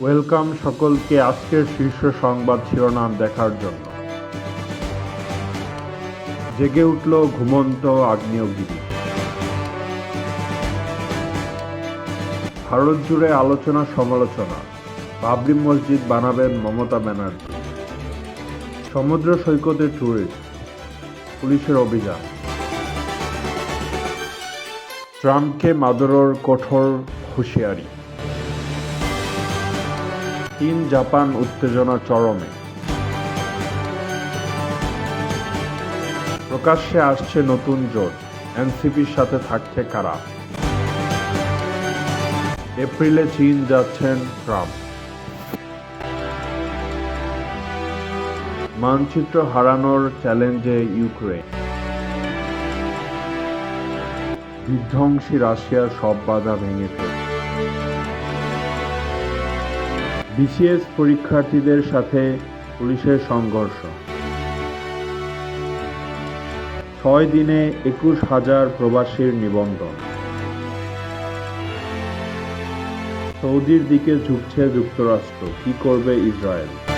Welcome সকলকে আজকের শীর্ষ সংবাদ শিরোনাম দেখার জন্য। জেগে উঠল ঘুমন্ত আগ্নেয়গিরি। ভারত জুড়ে আলোচনা সমালোচনা। বাবরি মসজিদ বানাবেন মমতা ব্যানার্জি। সমুদ্র সৈকতে ট্যুরিস্ট। পুলিশের অভিযান। ট্রাম্পকে মাদুরোর কঠোর হুঁশিয়ারি। চীন, জাপান উত্তেজনা চরমে। প্রকাশ্যে আসছে নতুন জোট। এনসিপির সাথে থাকছে কারা? এপ্রিলে চীন যাচ্ছেন ট্রাম্প। মানচিত্র হারানোর চ্যালেঞ্জে ইউক্রেন বিধ্বংসী রাশিয়ার সব বাধা ভেঙে ফেলছে বিসিএস পরীক্ষার্থীদের সাথে পুলিশের সংঘর্ষ। ছয় দিনে একুশ হাজার প্রবাসীর নিবন্ধন। সৌদির দিকে ঝুঁকছে যুক্তরাষ্ট্র। কি করবে ইসরায়েল?